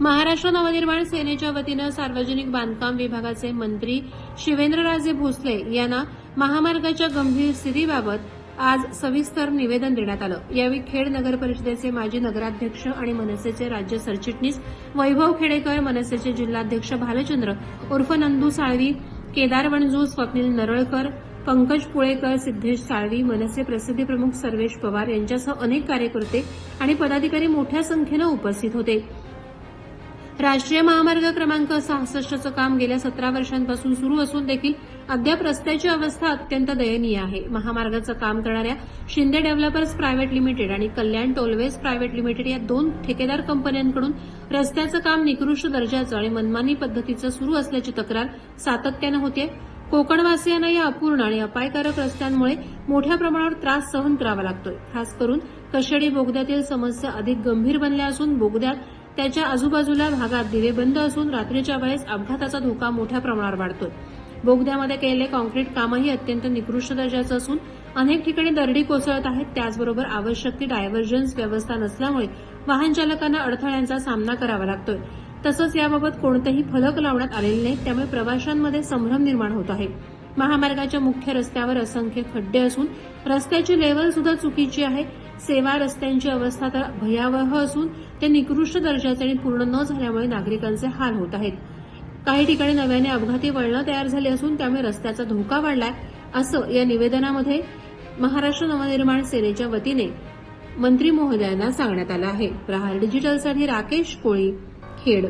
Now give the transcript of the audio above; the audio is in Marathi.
महाराष्ट्र नवनिर्माण सेनेच्या वतीनं सार्वजनिक बांधकाम विभागाचे मंत्री शिवेंद्रराजे भोसले यांना महामार्गाच्या गंभीर स्थितीबाबत आज सविस्तर निवेदन देण्यात आलं. यावेळी खेड नगर परिषदेचे माजी नगराध्यक्ष आणि मनसेचे राज्य सरचिटणीस वैभव खेडेकर मनसेचे जिल्हाध्यक्ष भालचंद्र उर्फ नंदू साळवी केदार वणजू स्वप्नील नरळकर पंकज पुळेकर सिद्धेश साळवी मनसे प्रसिद्धी प्रमुख सर्वेश पवार यांच्यासह अनेक कार्यकर्ते आणि पदाधिकारी मोठ्या संख्येनं उपस्थित होते. राष्ट्रीय महामार्ग क्रमांक सहासष्टचं काम गेल्या सतरा वर्षांपासून सुरू असून देखील अद्याप रस्त्याची अवस्था अत्यंत दयनीय आहे. महामार्गाचं काम करणाऱ्या शिंदे डेव्हलपर्स प्रायव्हेट लिमिटेड आणि कल्याण टोलवेज प्रायव्हेट लिमिटेड या दोन ठेकेदार कंपन्यांकडून रस्त्याचं काम निकृष्ट दर्जाचं आणि मनमानी पद्धतीचं सुरू असल्याची तक्रार सातत्यानं होते कोकणवासियांना या अपूर्ण आणि अपायकारक रस्त्यांमुळे मोठ्या प्रमाणावर त्रास सहन करावा लागतोय. खास करून कशेडी बोगद्यातील समस्या अधिक गंभीर बनल्या असून बोगद्यात त्याच्या आजूबाजूला भागात दिवे बंद असून रात्रीच्या वेळेस अपघाताचा धोका मोठ्या प्रमाणावर वाढतोय बोगद्यामध्ये केलेले कॉन्क्रीट कामही अत्यंत निकृष्ट दर्जाचं असून अनेक ठिकाणी दरडी कोसळत आहेत. त्याचबरोबर आवश्यक ती डायव्हर्जन्स व्यवस्था नसल्यामुळे वाहन चालकांना अडथळ्यांचा सामना करावा लागतोय. तसंच याबाबत कोणतेही फलक लावण्यात आलेले नाहीत त्यामुळे प्रवाशांमध्ये संभ्रम निर्माण होत आहे. महामार्गाच्या मुख्य रस्त्यावर असंख्य खड्डे असून रस्त्याची लेवल सुद्धा चुकीची आहे. सेवा रस्त्यांची अवस्था तर भयावह असून ते निकृष्ट दर्जाचे आणि पूर्ण न झाल्यामुळे नागरिकांचे हाल होत आहेत. काही ठिकाणी नव्याने अपघाती वळणं तयार झाली असून त्यामुळे रस्त्याचा धोका वाढलाय असं या निवेदनामध्ये महाराष्ट्र नवनिर्माण सेनेच्या वतीने मंत्री महोदयांना सांगण्यात आलं आहे. प्रहार डिजिटलसाठी राकेश कोळी खेड.